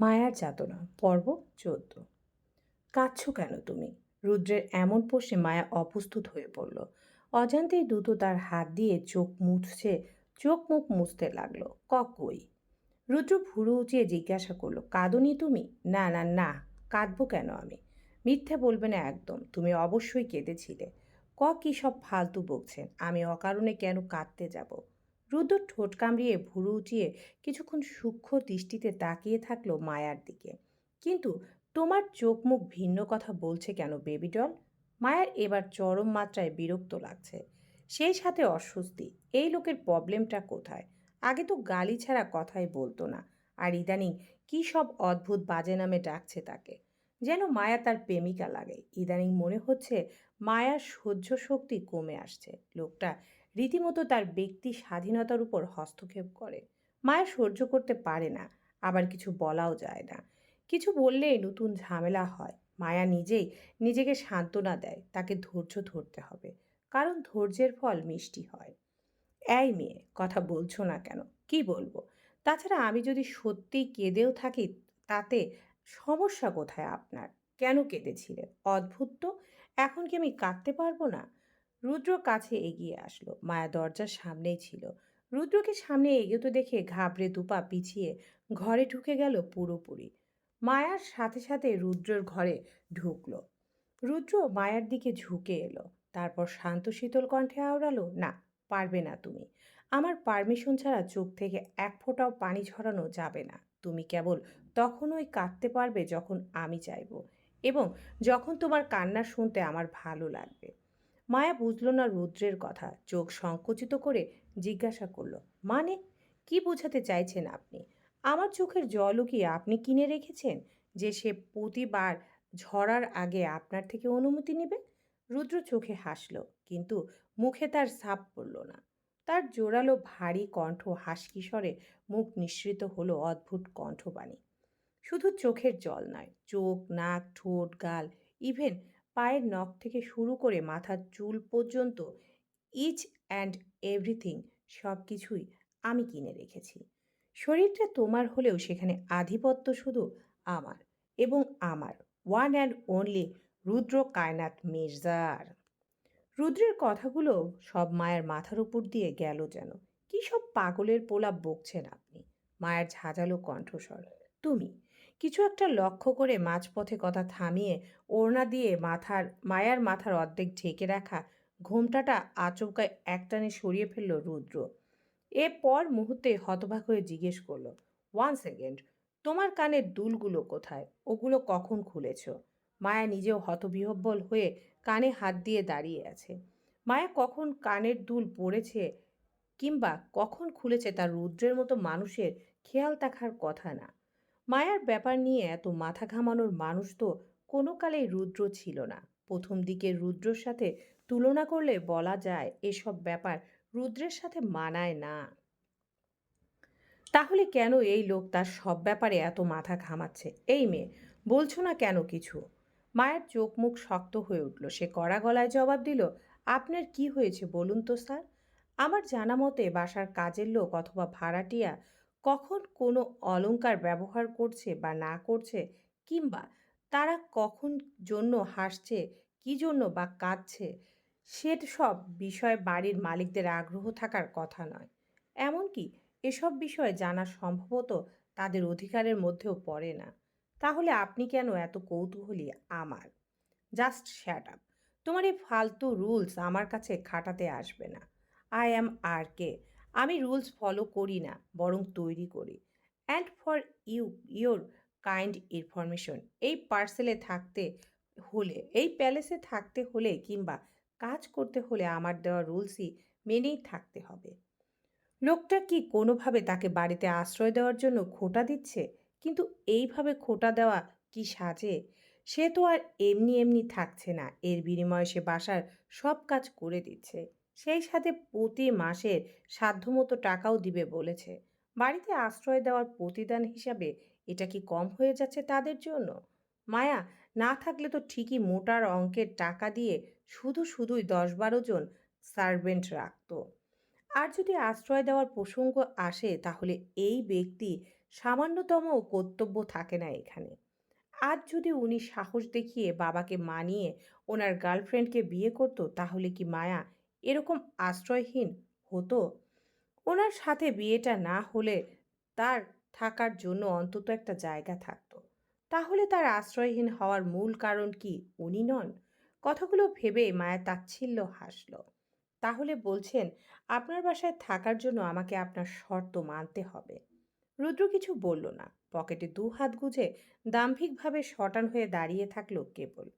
মায়ার যাতনা, পর্ব চোদ্দ। কাঁদছ কেন তুমি? রুদ্রের এমন পোষে মায়া অপ্রস্তুত হয়ে পড়ল। অজান্তেই দ্রুত তার হাত দিয়ে চোখ মুছছে, চোখ মুখ মুছতে লাগল। কই? রুদ্র ভুরু উঁচিয়ে জিজ্ঞাসা করল, কাঁদনি তুমি? না না না, কাঁদবো কেন আমি? মিথ্যে বলবে না একদম, তুমি অবশ্যই কেঁদেছিলে। ক কী সব ফালতু বকছেন? আমি অকারণে কেন কাঁদতে যাব? রুদ্র ঠোঁট কামড়িয়ে ভুরু উঁচিয়ে কিছুক্ষণ সূক্ষ্ম দৃষ্টিতে তাকিয়ে থাকল মায়ার দিকে। কিন্তু তোমার চোখ মুখ ভিন্ন কথা বলছে কেন, বেবি ডল? মায়ার এবার চরম মাত্রায় বিরক্ত লাগছে। সেই সাথে অস্বস্তি। এই লোকের প্রবলেমটা কোথায়? আগে তো গালি ছাড়া কথাই বলতো না। আর ইদানিং কী সব অদ্ভুত বাজে নামে ডাকছে তাকে। যেন মায়া তার প্রেমিকা লাগে। ইদানিং মনে হচ্ছে মায়ার সহ্য শক্তি কমে আসছে। লোকটা রীতিমতো তার ব্যক্তি স্বাধীনতার উপর হস্তক্ষেপ করে। মায়া সহ্য করতে পারে না, আবার কিছু বলাও যায় না। কিছু বললেই নতুন ঝামেলা হয়। মায়া নিজেই নিজেকে সান্ত্বনা দেয়, তাকে ধৈর্য ধরতে হবে। কারণ ধৈর্যের ফল মিষ্টি হয়। এই মেয়ে, কথা বলছো না কেন? কি বলব? তাছাড়া আমি যদি সত্যিই কেঁদেও থাকি, তাতে সমস্যা কোথায় আপনার? কেন কেঁদেছিলে? অদ্ভুত তো। এখন কি আমি কাঁদতে পারব না? রুদ্র কাছে এগিয়ে আসলো। মায়া দরজার সামনেই ছিল। রুদ্রকে সামনে এগোতে দেখে ঘাবড়ে দুপা পিছিয়ে ঘরে ঢুকে গেল পুরোপুরি। মায়ার সাথে সাথে রুদ্রর ঘরে ঢুকলো। রুদ্র মায়ার দিকে ঝুঁকে এলো। তারপর শান্ত শীতল কণ্ঠে আওড়ালো, না, পারবে না তুমি। আমার পারমিশন ছাড়া চোখ থেকে এক ফোঁটাও পানি ঝরানো যাবে না। তুমি কেবল তখনই কাঁদতে পারবে যখন আমি চাইব এবং যখন তোমার কান্না শুনতে আমার ভালো লাগবে। মায়া বুঝলো না রুদ্রের কথা। চোখ সংকুচিত করে জিজ্ঞাসা করল মানে? কি বোঝাতে চাইছেন আপনি? আমার চোখের জলও কি আপনি কিনে রেখেছেন যে সে প্রতিবার ঝরার আগে আপনার থেকে অনুমতি নেবে? রুদ্র চোখে হাসল, কিন্তু মুখে তার সাপ পড়ল না। তার জোরালো, ভারী কণ্ঠ হাসকিস্বরে মুখ নিঃসৃত হলো অদ্ভুত কণ্ঠবাণী। শুধু চোখের জল নয়, চোখ, নাক, ঠোঁট, গাল, ইভেন পায়ের নখ থেকে শুরু করে মাথার চুল পর্যন্ত ইচ অ্যান্ড এভরিথিং সব কিছুই আমি কিনে রেখেছি। শরীরটা তোমার হলেও সেখানে আধিপত্য শুধু আমার এবং আমার। ওয়ান অ্যান্ড অনলি রুদ্র কায়নাত মির্জার। রুদ্রের কথাগুলো সব মায়ের মাথার উপর দিয়ে গেল যেন। কী সব পাগলের পোলা বকছেন আপনি? মায়ের ঝাঁঝালো কণ্ঠস্বর। তুমি কিছু একটা লক্ষ্য করে মাঝপথে কথা থামিয়ে ওড়না দিয়ে মাথার, মায়ার মাথার অর্ধেক ঢেকে রাখা ঘোমটাটা আচমকায় একটানে সরিয়ে ফেলল রুদ্র। এরপর মুহূর্তে হতবাক হয়ে জিজ্ঞেস করল ওয়ান সেকেন্ড তোমার কানের দুলগুলো কোথায়? ওগুলো কখন খুলেছ? মায়া নিজেও হতবিহব্বল হয়ে কানে হাত দিয়ে দাঁড়িয়ে আছে। মায়া কখন কানের দুল পড়েছে কিংবা কখন খুলেছে তার রুদ্রের মতো মানুষের খেয়াল থাকার কথা না। মায়ার ব্যাপার নিয়ে এত মাথা ঘামানোর মানুষ তো কোনো কালেই রুদ্র ছিল না। প্রথম দিকে রুদ্রর সাথে তুলনা করলে বলা যায় এসব ব্যাপার রুদ্রের সাথে মানায় না। তাহলে কেন এই লোক তার সব ব্যাপারে এত মাথা ঘামাচ্ছে? এই মেয়ে, বলছো না কেন কিছু? মায়ের চোখ মুখ শক্ত হয়ে উঠল। সে কড়া গলায় জবাব দিল, আপনার কি হয়েছে বলুন তো স্যার? আমার জানা মতে বাসার কাজের লোক অথবা ভাড়াটিয়া কখন কোনো অলংকার ব্যবহার করছে বা না করছে কিংবা তারা কখন জন্য হাসছে, কি জন্য বা কাঁদছে সে সব বিষয়ে বাড়ির মালিকদের আগ্রহ থাকার কথা নয়। এমনকি এসব বিষয়ে জানা সম্ভবত তাদের অধিকারের মধ্যেও পড়ে না। তাহলে আপনি কেন এত কৌতূহলী আমার? Just shut up. তোমার এই ফালতু রুলস আমার কাছে খাটাতে আসবে না। I am R K. আমি রুলস ফলো করি না, বরং তৈরি করি। And for you your kind information এই পার্সেলে থাকতে হলে, এই প্যালেসে থাকতে হলে কিংবা কাজ করতে হলে আমার দেওয়া রুলসই মেনেই থাকতে হবে। লোকটা কি কোনোভাবে তাকে বাড়িতে আশ্রয় দেওয়ার জন্য খোটা দিচ্ছে? কিন্তু এইভাবে খোটা দেওয়া কি সাজে? সে তো আর এমনি এমনি থাকছে না, এর বিনিময়ে সে বাসার সব কাজ করে দিচ্ছে। সেই সাথে প্রতি মাসের সাধ্যমতো টাকাও দিবে বলেছে। বাড়িতে আশ্রয় দেওয়ার প্রতিদান হিসাবে এটা কি কম হয়ে যাচ্ছে তাদের জন্য? মায়া, না থাকলে তো ঠিকই মোটার অঙ্কের টাকা দিয়ে শুধু শুধুই দশ বারো জন সার্ভেন্ট রাখত। আর যদি আশ্রয় দেওয়ার প্রসঙ্গ আসে, তাহলে এই ব্যক্তি সামান্যতম কর্তব্য থাকে না এখানে। আজ যদি উনি সাহস দেখিয়ে বাবাকে মানিয়ে ওনার গার্লফ্রেন্ডকে বিয়ে করতো, তাহলে কি মায়া এরকম আশ্রয়হীন হতো। ওনার সাথে বিয়েটা না হলে তার থাকার জন্য অন্তত একটা জায়গা থাকতো। তাহলে তার আশ্রয়হীন হওয়ার মূল কারণ কি উনি নন? কথাগুলো ভেবে মায়া তাচ্ছিল্য হাসল। তাহলে বলছেন, আপনার বাসায় থাকার জন্য আমাকে আপনার শর্ত মানতে হবে। রুদ্র কিছু বলল না। পকেটে দু হাত গুজে দাম্ভিকভাবে শটান হয়ে দাঁড়িয়ে থাকল কেবল।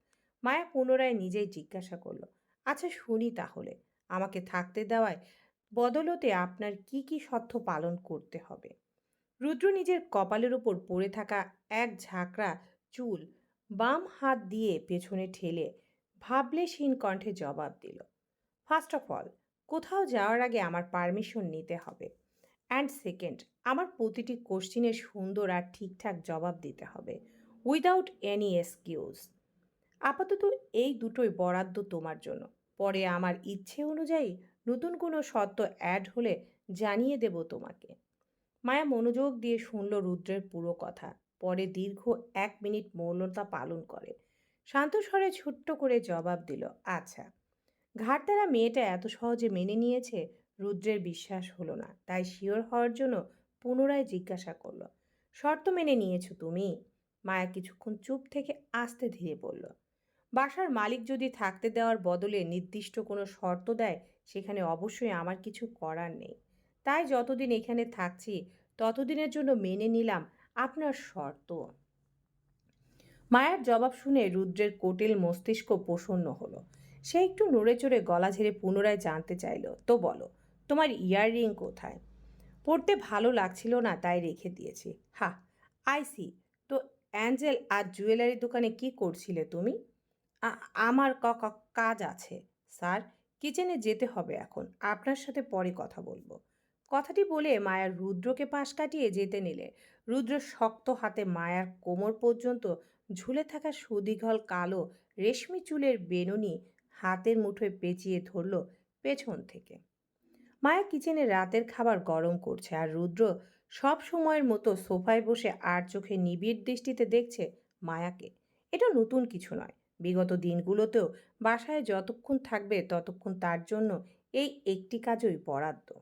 মায়া পুনরায় নিজেই জিজ্ঞাসা করল আচ্ছা শুনি তাহলে। আমাকে থাকতে দেওয়ায় বদলতে আপনার কি কি শর্ত পালন করতে হবে? রুদ্র নিজের কপালের উপর পড়ে থাকা এক ঝাঁকড়া চুল বাম হাত দিয়ে পেছনে ঠেলে ভাবলে ভাবলেশহীন কণ্ঠে জবাব দিল ফার্স্ট অফ অল কোথাও যাওয়ার আগে আমার পারমিশন নিতে হবে অ্যান্ড সেকেন্ড আমার প্রতিটি কোশ্চিনের সুন্দর আর ঠিকঠাক জবাব দিতে হবে উইদাউট এনি এক্সকিউজ আপাতত এই দুটোই বরাদ্দ তোমার জন্য। পরে আমার ইচ্ছে অনুযায়ী নতুন কোনো শর্ত অ্যাড হলে জানিয়ে দেব তোমাকে। মায়া মনোযোগ দিয়ে শুনল রুদ্রের পুরো কথা। পরে দীর্ঘ এক মিনিট মৌনতা পালন করে। শান্ত স্বরে ছোট্ট করে জবাব দিল আচ্ছা। ঘাটতারা মেয়েটা এত সহজে মেনে নিয়েছে? রুদ্রের বিশ্বাস হলো না। তাই শিওর হওয়ার জন্য পুনরায় জিজ্ঞাসা করল, শর্ত মেনে নিয়েছো তুমি? মায়া কিছুক্ষণ চুপ থেকে আস্তে ধীরে বলল বাসার মালিক যদি থাকতে দেওয়ার বদলে নির্দিষ্ট কোনো শর্ত দেয়, সেখানে অবশ্যই আমার কিছু করার নেই। তাই যতদিন এখানে থাকছি, ততদিনের জন্য মেনে নিলাম আপনার শর্ত। মায়ের জবাব শুনে রুদ্রের কোটেল মস্তিষ্ক প্রসন্ন হলো। সে একটু নড়ে চড়ে গলা ঝেড়ে পুনরায় জানতে চাইল, তো বলো, তোমার ইয়াররিং কোথায়? পড়তে ভালো লাগছিল না, তাই রেখে দিয়েছি। হা আইসি তো অ্যাঞ্জেল আর জুয়েলারি দোকানে কি করছিলে তুমি? আমার কাজ আছে। স্যার, কিচেনে যেতে হবে এখন। আপনার সাথে পরে কথা বলব। কথাটি বলে মায়ার রুদ্রকে পাশ কাটিয়ে যেতে নিলে। রুদ্র শক্ত হাতে মায়ার কোমর পর্যন্ত ঝুলে থাকা সুদীঘল কালো রেশমি চুলের বেনুনি হাতের মুঠোয় পেঁচিয়ে ধরল পেছন থেকে। মায়া কিচেনে রাতের খাবার গরম করছে আর রুদ্র সব সময়ের মতো সোফায় বসে আর চোখে নিবিড় দৃষ্টিতে দেখছে মায়াকে। এটা নতুন কিছু নয়। বিগত দিনগুলোতেও বাসায় যতক্ষণ থাকবে ততক্ষণ তার জন্য এই একটি কাজই বরাদ্দ।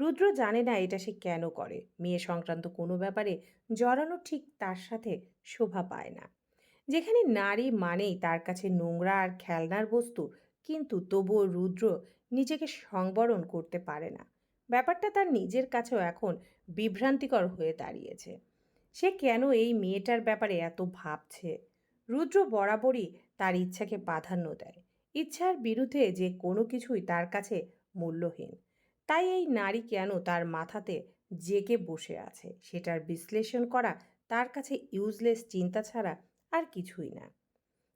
রুদ্র জানে না এটা সে কেন করে। মেয়ে সংক্রান্ত কোনো ব্যাপারে জড়ানো ঠিক তার সাথে শোভা পায় না। যেখানে নারী মানেই তার কাছে নোংরা আর খেলনার বস্তু, কিন্তু তবুও রুদ্র নিজেকে সংবরণ করতে পারে না। ব্যাপারটা তার নিজের কাছেও এখন বিভ্রান্তিকর হয়ে দাঁড়িয়েছে। সে কেন এই মেয়েটার ব্যাপারে এত ভাবছে? রুদ্র বরাবরই তার ইচ্ছাকে প্রাধান্য দেয়। ইচ্ছার বিরুদ্ধে যে কোনো কিছুই তার কাছে মূল্যহীন। তাই এই নারী কেন তার মাথাতে জেগে বসে আছে? সেটার বিশ্লেষণ করা তার কাছে ইউজলেস চিন্তা ছাড়া আর কিছুই না।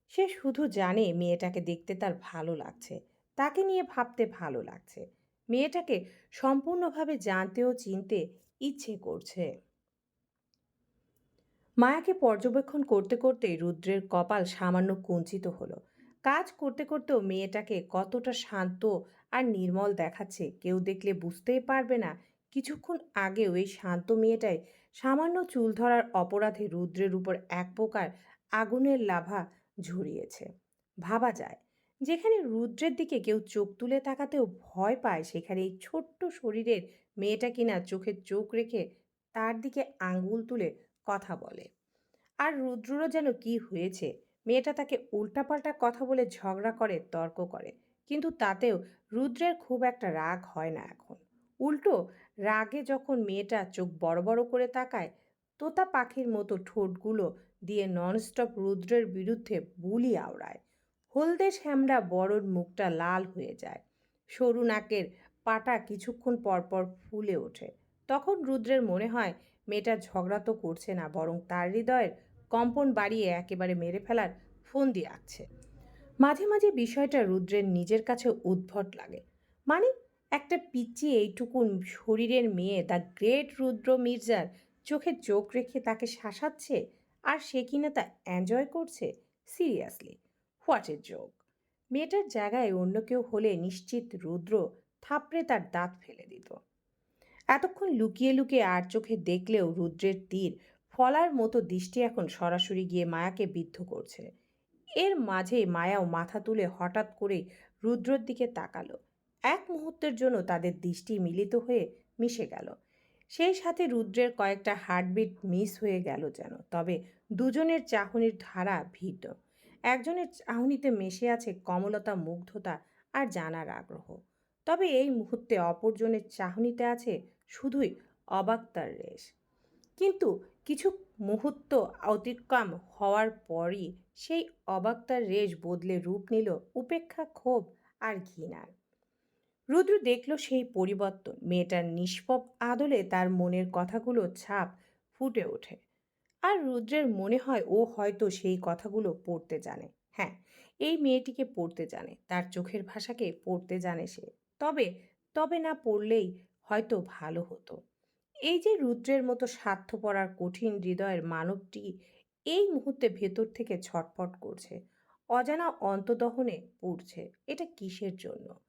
সে শুধু জানে মেয়েটাকে দেখতে তার ভালো লাগছে। তাকে নিয়ে ভাবতে ভালো লাগছে। মেয়েটাকে সম্পূর্ণভাবে জানতে ও চিনতে ইচ্ছে করছে। মায়াকে পর্যবেক্ষণ করতে করতে রুদ্রের কপাল সামান্য কুঞ্চিত হলো। কাজ করতে করতেও মেয়েটাকে কতটা শান্ত আর নির্মল দেখাচ্ছে কেউ দেখলে বুঝতেই পারবে না। কিছুক্ষণ আগেও এই শান্ত মেয়েটাই সামান্য চুল ধরার অপরাধে রুদ্রের উপর এক প্রকার আগুনের লাভা ঝরিয়েছে ভাবা যায়, যেখানে রুদ্রের দিকে কেউ চোখ তুলে তাকাতেও ভয় পায়, সেখানে এই ছোট্ট শরীরের মেয়েটা কিনা চোখে চোখ রেখে তার দিকে আঙ্গুল তুলে কথা বলে। আর রুদ্ররও যেন কি হয়েছে, মেয়েটা তাকে উল্টাপাল্টা কথা বলে ঝগড়া করে, তর্ক করে। কিন্তু তাতেও রুদ্রের খুব একটা রাগ হয় না এখন। উল্টো, রাগে যখন মেয়েটা চোখ বড় বড় করে তাকায়, তোতা পাখির মতো ঠোঁটগুলো দিয়ে ননস্টপ রুদ্রের বিরুদ্ধে বুলি আওড়ায়। হলদে শ্যামড়া বড়র মুখটা লাল হয়ে যায়। সরু নাকের পাটা কিছুক্ষণ পরপর ফুলে ওঠে। তখন রুদ্রের মনে হয় মেয়েটা ঝগড়া তো করছে না, বরং তার হৃদয়ের কম্পন বাড়িয়ে একেবারে মেরে ফেলার ফোন দিয়ে আসছে মাঝে মাঝে বিষয়টা রুদ্রের নিজের কাছে উদ্ভট লাগে। মানে একটা পিচ্ছি এইটুকুন শরীরের মেয়ে, দ্য গ্রেট রুদ্র মির্জার চোখে চোখ রেখে তাকে শাসাচ্ছে, আর সে কিনা তা এনজয় করছে সিরিয়াসলি। What a joke. মেয়েটার জায়গায় অন্য কেউ হলে নিশ্চিত রুদ্র থাপড়ে তার দাঁত ফেলে দিত। এতক্ষণ লুকিয়ে লুকিয়ে আর চোখে দেখলেও রুদ্রের তীর ফলার মতো দৃষ্টি এখন সরাসরি গিয়ে মায়াকে বিদ্ধ করছে। এর মাঝে মায়াও মাথা তুলে হঠাৎ করে রুদ্রর দিকে তাকালো। এক মুহূর্তের জন্য তাদের দৃষ্টি মিলিত হয়ে মিশে গেল। সেই সাথে রুদ্রের কয়েকটা হার্টবিট মিস হয়ে গেল যেন, তবে দুজনের চাহনির ধারা ভিন্ন। একজনের চাহনিতে মেশে আছে কমলতা, মুগ্ধতা আর জানার আগ্রহ। তবে এই মুহূর্তে অপরজনের চাহনিতে আছে শুধুই অবাক্তার রেশ। কিন্তু কিছু মুহূর্ত অতিক্রম হওয়ার পরই সেই অবাক্তার রেশ বদলে রূপ নিল উপেক্ষা ক্ষোভ আর ঘৃণার। রুদ্র দেখল সেই পরিবর্তন, মেয়েটার নিষ্পপ আদলে তার মনের কথাগুলো ছাপ ফুটে ওঠে। আর রুদ্রের মনে হয় ও হয়তো সেই কথাগুলো পড়তে জানে। হ্যাঁ এই মেয়েটিকে পড়তে জানে, তার চোখের ভাষাকে পড়তে জানে সে। তবে তবে না পড়লেই হয়তো ভালো হতো। এই যে রুদ্রের মতো স্বার্থপর আর কঠিন হৃদয়ের মানবটি এই মুহূর্তে ভেতর থেকে ছটফট করছে। অজানা অন্তদহনে পড়ছে। এটা কিসের জন্য?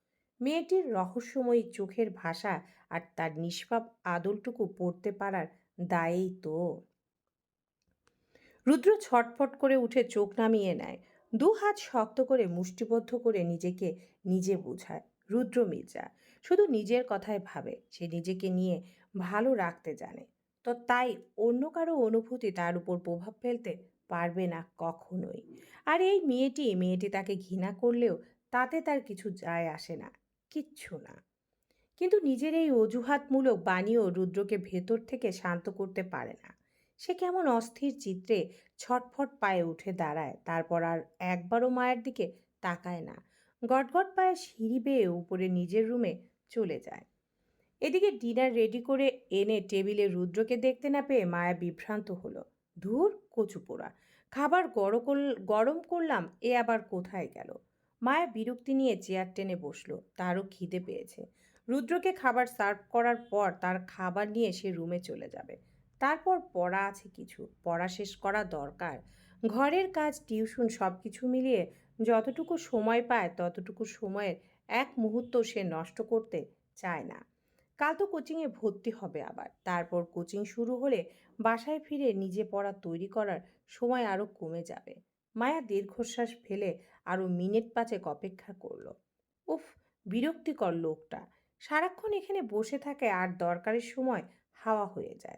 মেয়েটির রহস্যময়ী চোখের ভাষা আর তার নিষ্পাপ আদলটুকু পড়তে পারার দায়েই তো। রুদ্র ছটফট করে উঠে চোখ নামিয়ে নেয়। দু হাত শক্ত করে মুষ্টিবদ্ধ করে নিজেকে নিজে বোঝায়। রুদ্র মির্জা। শুধু নিজের কথাই ভাবে, সে নিজেকে নিয়ে ভালো রাখতে জানে। তো তাই অন্য কারও অনুভূতি তার উপর প্রভাব ফেলতে পারবে না কখনোই। আর এই মেয়েটি মেয়েটি তাকে ঘৃণা করলেও তাতে তার কিছু যায় আসে না, কিচ্ছু না। কিন্তু নিজের এই অজুহাতমূলক বাণীও রুদ্রকে ভেতর থেকে শান্ত করতে পারে না। সে কেমন অস্থির চিত্রে ছটফট পায়ে উঠে দাঁড়ায়, তারপর আর একবারও মায়ের দিকে তাকায় না। গটগট পায়ে সিঁড়ি বেয়ে উপরে নিজের রুমে চলে যায়। এদিকে ডিনার রেডি করে এনে টেবিলে রুদ্রকে দেখতে না পেয়ে মায়া বিভ্রান্ত হলো। ধুর, কচু পোড়া। খাবার গরম করলাম, এ আবার কোথায় গেল? মায়া বিরক্তি নিয়ে চেয়ার টেনে বসল, তারও খিদে পেয়েছে। রুদ্রকে খাবার সার্ভ করার পর তার খাবার নিয়ে সে রুমে চলে যাবে। তারপর পড়া আছে কিছু, পড়া শেষ করা দরকার। ঘরের কাজ, টিউশন সব কিছু মিলিয়ে যতটুকু সময় পায়, ততটুকু সময়ের এক মুহূর্ত সে নষ্ট করতে চায় না। কাল তো কোচিংয়ে ভর্তি হবে আবার। তারপর কোচিং শুরু হলে বাসায় ফিরে নিজে পড়া তৈরি করার সময় আরও কমে যাবে। মায়া দীর্ঘশ্বাস ফেলে আরও মিনিট পাঁচেক অপেক্ষা করল। উফ, বিরক্তিকর লোকটা। সারাক্ষণ এখানে বসে থাকে আর দরকারের সময় হাওয়া হয়ে যায়।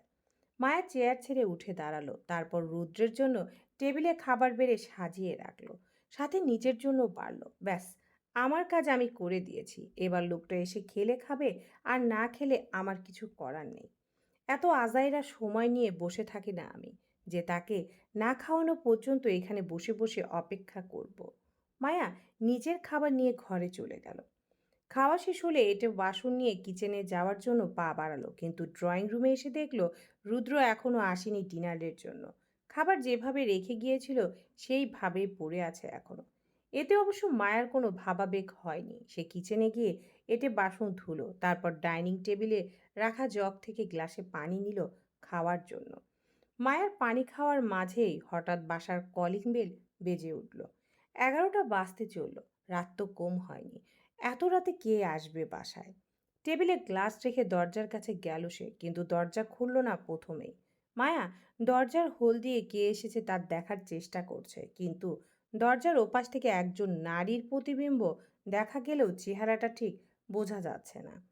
মায়া চেয়ার ছেড়ে উঠে দাঁড়াল। তারপর রুদ্রের জন্য টেবিলে খাবার বেড়ে সাজিয়ে রাখল। সাথে নিজের জন্য বাড়ল। ব্যাস, আমার কাজ আমি করে দিয়েছি। এবার লোকটা এসে খেলে খাবে আর না খেলে আমার কিছু করার নেই। এত আজাইরা সময় নিয়ে বসে থাকি না আমি, যে তাকে না খাওয়ানো পর্যন্ত এখানে বসে বসে অপেক্ষা করব। মায়া নিজের খাবার নিয়ে ঘরে চলে গেল। খাওয়া শেষ হলে এটে বাসন নিয়ে কিচেনে যাওয়ার জন্য পা বাড়ালো, কিন্তু ড্রয়িং রুমে এসে দেখল, রুদ্র এখনও আসেনি ডিনারের জন্য। খাবার যেভাবে রেখে গিয়েছিল, সেইভাবেই পড়ে আছে এখনও এতে অবশ্য মায়ার কোনো ভাবাবেগ হয়নি। সে কিচেনে গিয়ে এটে বাসন ধুলো, তারপর ডাইনিং টেবিলে রাখা জগ থেকে গ্লাসে পানি নিল খাওয়ার জন্য। মায়ার পানি খাওয়ার মাঝেই হঠাৎ বাসার কলিং বেল বেজে উঠল। এগারোটা বাজতে চলল, রাত তো কম হয়নি। এত রাতে কে আসবে বাসায়? টেবিলে গ্লাস রেখে দরজার কাছে গেল সে, কিন্তু দরজা খুলল না প্রথমেই। মায়া দরজার হোল দিয়ে কে এসেছে তার দেখার চেষ্টা করছে। কিন্তু দরজার ওপাশ থেকে একজন নারীর প্রতিবিম্ব দেখা গেলেও চেহারাটা ঠিক বোঝা যাচ্ছে না।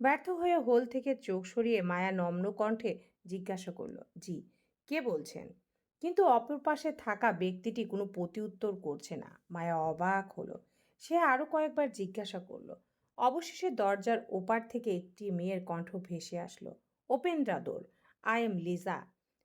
ব্যর্থ হয়ে হোল থেকে চোখ সরিয়ে মায়া নম্র কণ্ঠে জিজ্ঞাসা করল, জি, কে বলছেন? কিন্তু অপর পাশে থাকা ব্যক্তিটি কোনো প্রতিউত্তর করছে না। মায়া অবাক হলো। সে আরও কয়েকবার জিজ্ঞাসা করল। অবশেষে দরজার ওপার থেকে একটি মেয়ের কণ্ঠ ভেসে আসলো। ওপেন রাদোর আই এম লিজা।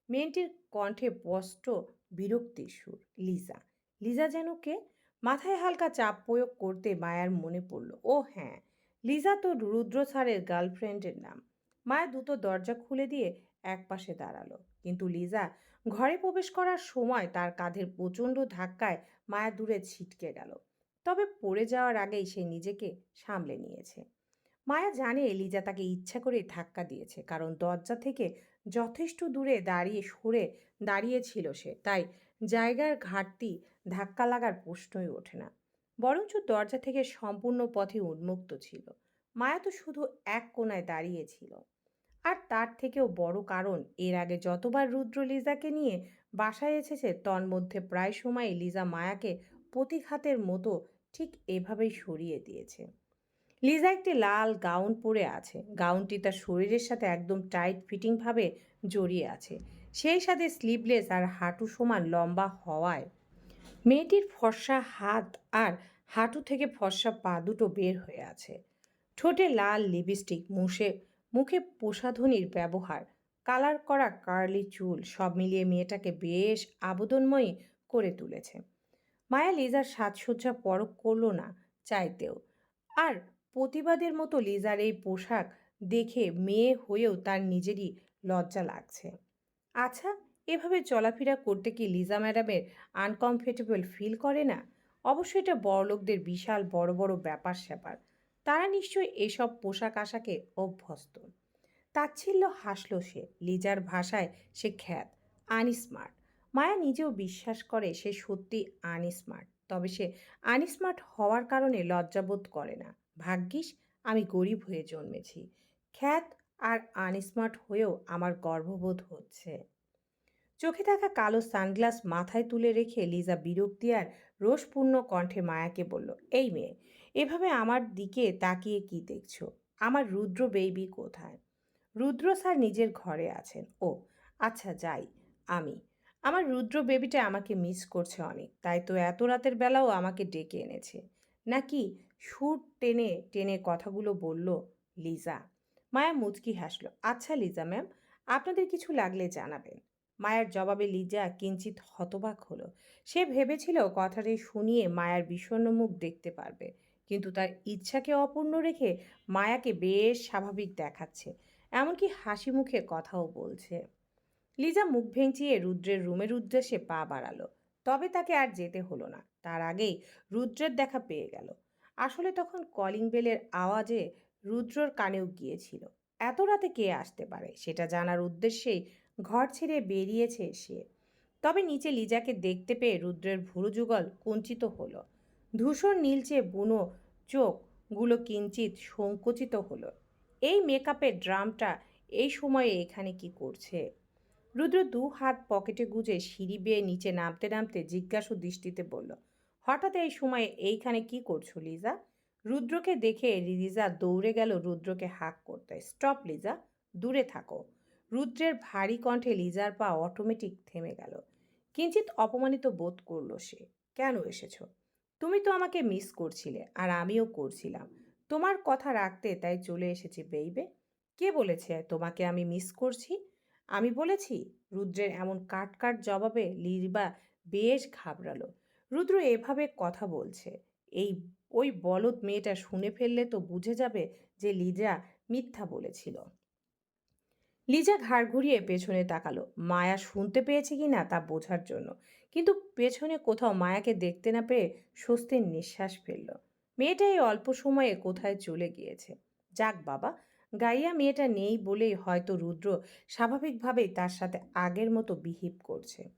মেয়েটির কণ্ঠে স্পষ্ট বিরক্তির সুর। লিজা। লিজা যেন কে? মাথায় হালকা চাপ প্রয়োগ করতে মায়ার মনে পড়ল। ও হ্যাঁ লিজা তো রুদ্র স্যারের গার্লফ্রেন্ডের নাম। মায়া দুটো দরজা খুলে দিয়ে একপাশে দাঁড়াল। কিন্তু লিজা, ঘরে প্রবেশ করার সময় তার কাঁধের প্রচণ্ড ধাক্কায় মায়া দূরে ছিটকে গেল। তবে পড়ে যাওয়ার আগেই সে নিজেকে সামলে নিয়েছে। মায়া জানে লিজা তাকে ইচ্ছা করে ধাক্কা দিয়েছে, কারণ দরজা থেকে যথেষ্ট দূরে দাঁড়িয়ে, সরে দাঁড়িয়েছিল সে। তাই জায়গার ঘাটতি, ধাক্কা লাগার প্রশ্নই ওঠে না। বরঞ্চ দরজা থেকে সম্পূর্ণ পথে উন্মুক্ত ছিল। মায়া তো শুধু এক কোনায় দাঁড়িয়েছিল। আর তার থেকেও বড় কারণ, এর আগে যতবার রুদ্র লিজাকে নিয়ে বাসায় এসেছে, তন্মধ্যে প্রায় সময়ই লিজা মায়াকে প্রতিঘাতের মতো ঠিক এভাবেই সরিয়ে দিয়েছে। লিজা একটি লাল গাউন পরে আছে। গাউনটি তার শরীরের সাথে একদম টাইট ফিটিংভাবে জড়িয়ে আছে। সেই সাথে স্লিভলেস আর হাঁটু সমান লম্বা হওয়ায় মেয়েটির ফর্সা হাত আর হাঁটু থেকে ফর্সা পা দুটো বের হয়ে আছে। ঠোঁটে লাল লিপস্টিক মুখে মুখে প্রসাধনীর ব্যবহার, কালার করা কার্লি চুল সব মিলিয়ে মেয়েটাকে বেশ আবেদনময়ী করে তুলেছে। মায়া লিজার সাজসজ্জা পরক করল না, চাইতেও। আর প্রতিবাদের মতো লিজার এই পোশাক দেখে মেয়ে হয়েও তার নিজেরই লজ্জা লাগছে। আচ্ছা এভাবে চলাফেরা করতে কি লিজা ম্যাডামের আনকমফর্টেবল ফিল করে না? অবশ্যই এটা বড়লোকদের বিশাল বড় বড় ব্যাপার স্যাপার। তারা নিশ্চয়ই এসব পোশাক আশাকে অভ্যস্ত। তাচ্ছিল্য হাসল সে, লিজার ভাষায় সে খ্যাত আনস্মার্ট মায়া নিজেও বিশ্বাস করে সে সত্যি আনস্মার্ট তবে সে আনস্মার্ট হওয়ার কারণে লজ্জাবোধ করে না। ভাগ্যিস আমি গরিব হয়ে জন্মেছি। খ্যাত আর আনস্মার্ট হয়েও আমার গর্ববোধ হচ্ছে। চোখে থাকা কালো সানগ্লাস মাথায় তুলে রেখে লিজা বিরক্তি আর রোষপূর্ণ কণ্ঠে মায়াকে বলল, এই মেয়ে, এভাবে আমার দিকে তাকিয়ে কি দেখছ? আমার রুদ্র বেবি কোথায়? রুদ্র স্যার নিজের ঘরে আছেন। ও আচ্ছা যাই, আমি। আমার রুদ্র বেবিটা আমাকে মিস করছে অনেক, তাই তো এত রাতের বেলাও আমাকে ডেকে এনেছে। নাকি সুর টেনে টেনে কথাগুলো বলল লিজা। মায়া মুচকি হাসলো। আচ্ছা লিজা ম্যাম, আপনাদের কিছু লাগলে জানাবেন। মায়ের জবাবে লিজা কিঞ্চিত হতবাক হলো। সে ভেবেছিল কথাটি শুনিয়ে মায়ার বিষণ্ণ মুখ দেখতে পারবে। কিন্তু তার ইচ্ছাকে অপূর্ণ রেখে মায়াকে বেশ স্বাভাবিক দেখাচ্ছে। এমনকি হাসি মুখে কথাও বলছে। লিজা মুখ ভেঙচিয়ে রুদ্রের রুমের উদ্দেশ্যে পা বাড়ালো। তবে তাকে আর যেতে হলো না। তার আগেই রুদ্রের দেখা পেয়ে গেল। আসলে তখন কলিং বেলের আওয়াজে রুদ্রর কানেও গিয়েছিল। এত রাতে কে আসতে পারে? সেটা জানার উদ্দেশ্যেই ঘর ছেড়ে বেরিয়েছে সে। তবে নিচে লিজাকে দেখতে পেয়ে রুদ্রের ভুরুযুগল কুঞ্চিত হলো। ধূসর নীলচে বুনো চোখগুলো কিঞ্চিত সংকুচিত হলো। এই মেকআপের ড্রামটা এই সময়ে এখানে কি করছে? রুদ্র দু হাত পকেটে গুজে সিঁড়ি বেয়ে নিচে নামতে নামতে জিজ্ঞাসু দৃষ্টিতে বলল হঠাৎ এই সময়ে এইখানে কি করছ, লিজা? রুদ্রকে দেখে লিজা দৌড়ে গেল, রুদ্রকে হাক করতে। স্টপ, লিজা, দূরে থাকো। রুদ্রের ভারী কণ্ঠে লিজার পা অটোমেটিক থেমে গেল। কিঞ্চিত অপমানিত বোধ করল সে। কেন এসেছ? তুমি তো আমাকে মিস করছিলে, আর আমিও করছিলাম। তোমার কথা রাখতে তাই চলে এসেছি বেইবে কে বলেছে তোমাকে আমি মিস করছি? আমি বলেছি, রুদ্রের এমন কাট কাট জবাবে লিরবা বেশ ঘাবড়ালো। রুদ্র এভাবে কথা বলছে। এই ওই বলদ মেয়েটা শুনে ফেললে তো বুঝে যাবে যে লিজা মিথ্যা বলেছিল। লিজা ঘাড় ঘুরিয়ে পেছনে তাকালো। মায়া শুনতে পেয়েছে কি না তা বোঝার জন্য। কিন্তু পেছনে কোথাও মায়াকে দেখতে না পেয়ে স্বস্তির নিঃশ্বাস ফেলল। মেয়েটা এই অল্প সময়ে কোথায় চলে গিয়েছে? যাক বাবা, গাইয়া মেয়েটা নেই বলেই হয়তো রুদ্র স্বাভাবিকভাবেই তার সাথে আগের মতো বিহেভ করছে।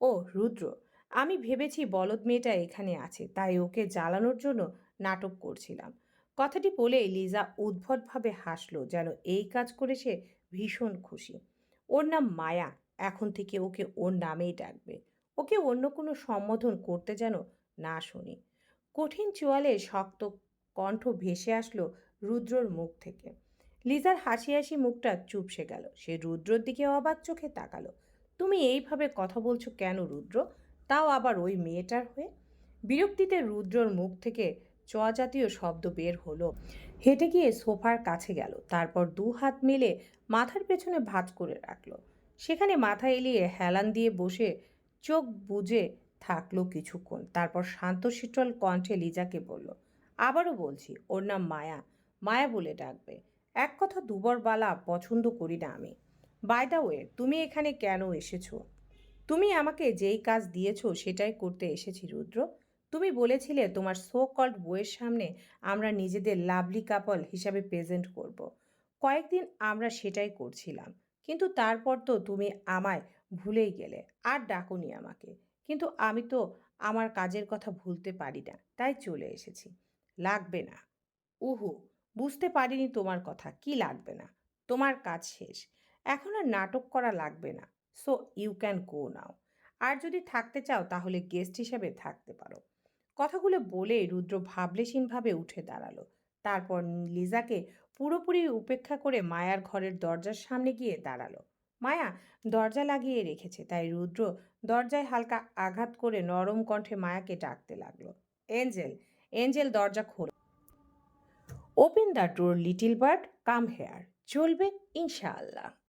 ও রুদ্র আমি ভেবেছি বলদ মেয়েটা এখানে আছে, তাই ওকে জ্বালানোর জন্য নাটক করছিলাম। কথাটি বলে লিজা উদ্ভটভাবে হাসলো, যেন এই কাজ করে সে ভীষণ খুশি। ওর নাম মায়া, এখন থেকে ওকে ওর নামেই ডাকবে। ওকে অন্য কোনো সম্বোধন করতে যেন না শুনি। কঠিন চোয়ালে শক্ত কণ্ঠ ভেসে আসলো রুদ্রর মুখ থেকে। লিজার হাসি হাসি মুখটা চুপসে গেল। সে রুদ্রর দিকে অবাক চোখে তাকালো। তুমি এইভাবে কথা বলছো কেন রুদ্র? তাও আবার ওই মেয়েটার হয়ে বিরক্তিতে রুদ্রর মুখ থেকে চ জাতীয় শব্দ বের হলো। হেঁটে গিয়ে সোফার কাছে গেল, তারপর দু হাত মেলে মাথার পেছনে ভাঁজ করে রাখল। সেখানে মাথা এলিয়ে হেলান দিয়ে বসে চোখ বুজে থাকল কিছুক্ষণ। তারপর শান্ত শীতল কণ্ঠে লিজাকে বলল, আবারও বলছি, ওর নাম মায়া। মায়া বলে ডাকবে। এক কথা দুবার বালা পছন্দ করি না আমি। বাই দ্য ওয়ে তুমি এখানে কেন এসেছ? তুমি আমাকে যেই কাজ দিয়েছ সেটাই করতে এসেছি, রুদ্র। তুমি বলেছিলে তোমার সো কল্ড বইয়ের সামনে আমরা নিজেদের লাভলি কাপল হিসাবে প্রেজেন্ট করব। কয়েকদিন আমরা সেটাই করছিলাম। কিন্তু তারপর তো তুমি আমায় ভুলেই গেলে, আর ডাকুনি আমাকে। কিন্তু আমি তো আমার কাজের কথা ভুলতে পারি না, তাই চলে এসেছি। লাগবে না। উহু, বুঝতে পারিনি তোমার কথা, কি লাগবে না? তোমার কাজ শেষ। এখন আর নাটক করা লাগবে না। So you can go now আর যদি থাকতে চাও, তাহলে গেস্ট হিসেবে থাকতে পারো। কথাগুলো বলে রুদ্র ভাবলেশীনভাবে উঠে দাঁড়াল। তারপর লিজাকে পুরোপুরি উপেক্ষা করে মায়ার ঘরের দরজার সামনে গিয়ে দাঁড়াল। মায়া দরজা লাগিয়ে রেখেছে, তাই রুদ্র দরজায় হালকা আঘাত করে নরম কণ্ঠে মায়াকে ডাকতে লাগল। এঞ্জেল এঞ্জেল দরজা খোল। Open the door little bird come here চলবে ইনশাআল্লাহ।